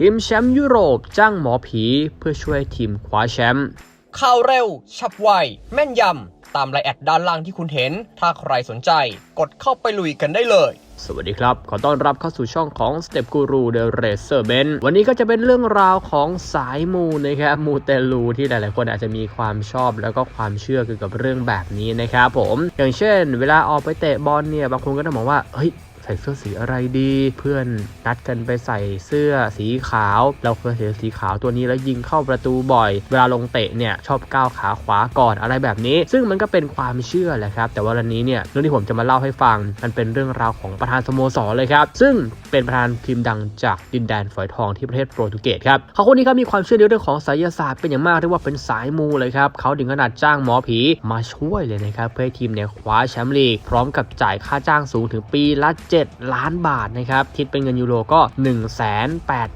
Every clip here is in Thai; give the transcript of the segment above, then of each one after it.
ทีมแชมป์ยุโรปจ้างหมอผีเพื่อช่วยทีมคว้าแชมป์ข่าวเร็ว ฉับไว แม่นยำ ตามไลน์แอดด้านล่างที่คุณเห็น ถ้าใครสนใจ กดเข้าไปลุยกันได้เลย สวัสดีครับ ขอต้อนรับเข้าสู่ช่องของ Step Guru The Racer b e n วันนี้ก็จะเป็นเรื่องราวของสายมูนะครับ มูเตลูที่หลายๆ คนอาจจะมีความชอบแล้วก็ความเชื่อเกี่ยวกับเรื่องแบบนี้นะครับผม อย่างเช่น เวลาออกไปเตะบอลเนี่ย บางคนก็จะมองว่า เฮ้ยใส่เสื้อสีอะไรดี เพื่อนนัดกันไปใส่เสื้อสีขาว เราเคยเห็นสีขาวตัวนี้แล้วยิงเข้าประตูบ่อย เวลาลงเตะเนี่ยชอบก้าวขาขวาก่อนอะไรแบบนี้ ซึ่งมันก็เป็นความเชื่อแหละครับ แต่ว่าวันนี้เนี่ยเรื่องที่ผมจะมาเล่าให้ฟัง มันเป็นเรื่องราวของประธานสโมสรเลยครับ ซึ่งเป็นประธานทีมดังจากดินแดนฝอยทองที่ประเทศโปรตุเกสครับเขาคนนี้ครับมีความเชื่อในเรื่องของไสยศาสตร์เป็นอย่างมากเรียกว่าเป็นสายมูเลยครับเขาถึงขนาดจ้างหมอผีมาช่วยเลยนะครับเพื่อให้ทีมเนี่ยคว้าแชมป์ลีกพร้อมกับจ่ายค่าจ้างสูงถึงปีละ7ล้านบาทนะครับคิดเป็นเงินยูโรก็ 1 8 0 0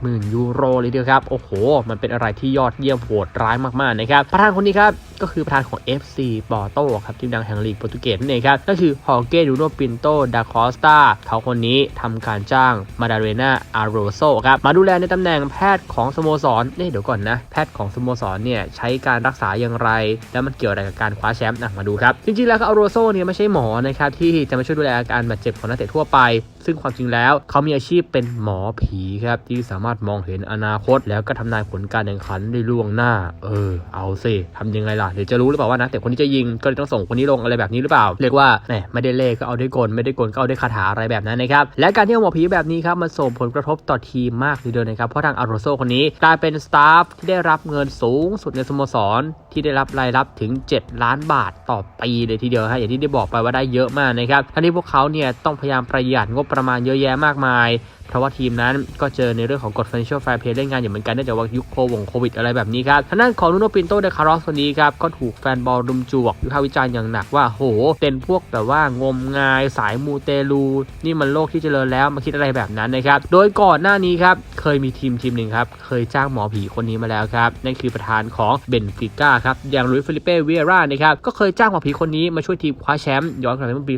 0 0 ยูโรเลยเดียวครับ โอ้โห มันเป็นอะไรที่ยอดเยี่ยมโหดร้ายมากๆนะครับประธานคนนี้ครับ ก็คือประธานของ FC ปอโตครับทีมดังแห่งลีกโปรตุเกสนั่นเองครับก็คือฮอเกดูโนปินโตดาคอสตาเขาคนนี้ทำการจ้างมาดาเรนาอาโรโซครับมาดูแลในตำแหน่งแพทย์ของสโมสรนี่เดี๋ยวก่อนนะ แพทย์ของสโมสรเนี่ยใช้การรักษาอย่างไร แล้วมันเกี่ยวอะไรกับการคว้าแชมป์มาดูครับ จริงๆแล้วอาโรโซเนี่ยไม่ใช่หมอนะครับที่จะมาช่วยดูแลอาการบาดเจ็บของนักเตะทั่วไป ซึ่งความจริงแล้ว เขามีอาชีพเป็นหมอผีครับที่สามารถมองเห็นอนาคต แล้วก็ทำนายผลการแข่งขันได้ล่วงหน้า เออ เอาสิทำยังไงล่ะเดี๋ยวจะรู้หรือเปล่าว่านักเตะคนนี้จะยิงก็เลยต้องส่งคนนี้ลงอะไรแบบนี้หรือเปล่า เรียกว่าแหมไม่ได้เลขก็เอาได้กลไม่ได้กลก็เอาได้คาถาอะไรแบบนั้นนะครับและการที่เอาหมอผีแบบนี้ครับมันส่งผลกระทบต่อทีมมากทีเดียวนะครับเพราะทางอารโรโซคนนี้กลายเป็นสตาฟที่ได้รับเงินสูงสุดในสโมสรที่ได้รับรายรับถึง 7 ล้านบาทต่อปีเลยทีเดียวฮะอย่างที่ได้บอกไปว่าได้เยอะมากนะครับทั้งที่พวกเขาเนี่ยต้องพยายามประหยัดงบประมาณเยอะแยะมากมาย เพราะว่าทีมนั้นก็เจอในเรื่องของกฎ financial fair play เล่นงานอยู่เหมือนกันเนื่องจากว่ายุคโควงโควิดอะไรแบบนี้ครับทางด้านของนูโนปินโตเดคาร์ลอสคนนี้ครับก็ถูกแฟนบอลรุมจวกวิพากษ์วิจารณ์อย่างหนักว่าโหเป็นพวกแบบว่างมงายสายมูเตลูนี่มันโลกที่เจริญแล้วมาคิดอะไรแบบนั้นนะครับโดยก่อนหน้านี้ครับเคยมีทีมทีมหนึ่งครับเคยจ้างหมอผีคนนี้มาแล้วครับนั่นคือประธานของเบนฟิก้าครับอย่างลุยฟิลิเป้เวียร่านะครับก็เคยจ้างหมอผีคนนี้มาช่วยทีมคว้าแชมป์ย้อนกลับไปเมื่อปี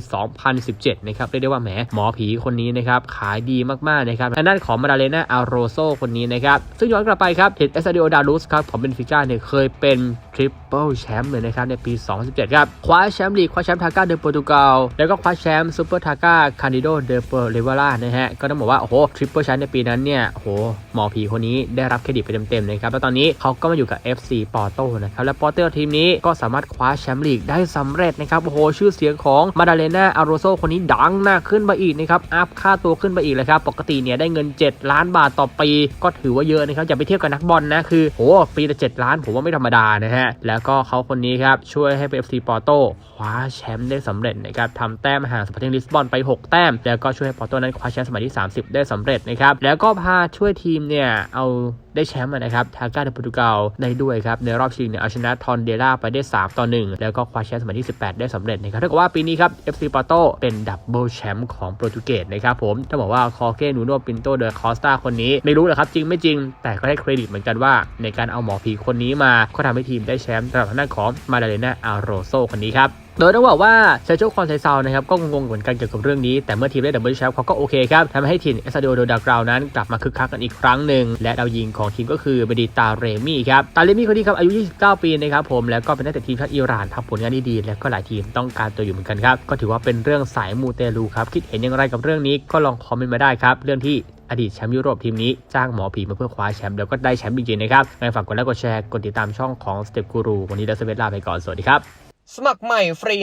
2017 นะครับเรียกได้ว่าแหมหมอผีคนนี้นะครับขายดีมากๆนะครับทางด้านของมาดาเลนาอาโรโซคนนี้นะครับ ซึ่งย้อนกลับไปครับเห็นเอสซาดิโอดารุสครับของเบนฟิก้าเนี่ยเคยเป็นทริปเปิลแชมป์เลยนะครับในปี 2017 ครับ คว้าแชมป์ลีก คว้าแชมป์ทาก้าเดอโปรตุเกสแล้วก็คว้าแชมป์ซูเปอร์ทาก้าคานิโดเดอเปอร์เลเวล่านะฮะ ก็ต้องบอกว่า โอ้โห ทริปเปิลแชมป์ในปีนั้นเนี่ย โอ้โห หมอผีคนนี้ได้รับเครดิตไปเต็มๆนะครับ แล้วตอนนี้เขาก็มาอยู่กับ FC ปอร์โตนะครับ และปอโตอร์ทีมนี้ก็สามารถคว้าแชมป์ลีกได้สำเร็จนะครับ โอ้โห ชื่อเสียงของมาดาเลนาอาโรโซคนนี้ดังหน้าขึ้นมาอีกนะครับ อัพค่าตัวขึ้นไปอีกเลยครับ ปกติเนี่ยได้เงิน 7 ล้านบาทต่อปี ก็ถือว่าเยอะนะครับอย่าไปเทียบกับนักบอลนะคือโหปีละ7ล้านผมว่าไม่ธรรมดานะฮะแล้วก็เขาคนนี้ครับช่วยให้เอฟซีปอร์โตคว้าแชมป์ได้สำเร็จนะครับทำแต้มห่างสปอร์ติ้งลิสบอนไป 6 แต้ม แล้วก็ช่วยให้ปอร์โตนั้นคว้าแชมป์สมัยที่ 30 ได้สำเร็จนะครับแล้วก็พาช่วยทีมเนี่ยเอา ได้แชมป์นะครับทาก้าเดโปรตุเกสได้ด้วยครับในรอบชิงเนี่ยเอาชนะทอนเดล่าไปได้ 3 ต่อ 1 แล้วก็คว้าแชมป์สมัยที่ 18 ได้สำเร็จนะครับถ้าเกิดว่าปีนี้ครับ FC ปอโตเป็นดับเบิลแชมป์ของโปรตุเกสนะครับผมต้องบอกว่าคอเกนูโนปินโตเดอคอสตาคนนี้ไม่รู้หรอครับจริงไม่จริง แต่ก็ได้เครดิตเหมือนกันว่า ในการเอาหมอผีคนนี้มาก็ทำให้ทีมได้แชมป์สำหรับทางด้านของมาดาเลนาอาโรโซคนนี้ครับ โดยต้องบอกว่าเซโจคอนไซซาวนะครับก็งงเหมือนกันเกี่ยวกับเรื่องนี้ แต่เมื่อทีมได้ดับเบิลแชมป์เขาก็โอเคครับทำให้ทีมเอสซาโดโดดากราวนั้นกลับมาคึกคักกันอีกครั้งหนึ่ง และดาวยิงของทีมก็คือเบดิตาเรมี่ครับ ตาเรมี่คนนี้ครับอายุ 29 ปีนะครับผมแล้วก็เป็นนักเตะทีมชาติอิหร่านทำผลงานด้ดีและก็หลายทีมต้องการตัวอยู่เหมือนกันครับก็ถือว่าเป็นเรื่องสายมูเตลูครับคิดเห็นอย่างไรกับเรื่องนี้ก็ลองคอมเมนต์มาได้ครับเรื่องที่อดีตแชมป์ยุโรปทีมนี้จ้างหมอผีมาเพื่อคว้าแชมป์แล้วก็ได้แชมป์จริงๆนะครับงั้นฝากกดไลค์กดแชร์กดติดตามช่องของสเต็ปกูรูวันนี้ดัสเวทลาไปก่อนสวัสดีครับ สมัครใหม่ฟรี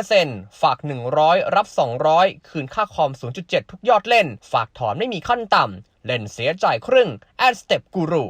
100%ฝาก 100 รับ 200 คืนค่าคอม 0.7 ทุกยอดเล่น ฝากถอนไม่มีขั้นต่ำ เล่นเสียจ่ายครึ่ง แอดสเต็ปกูรู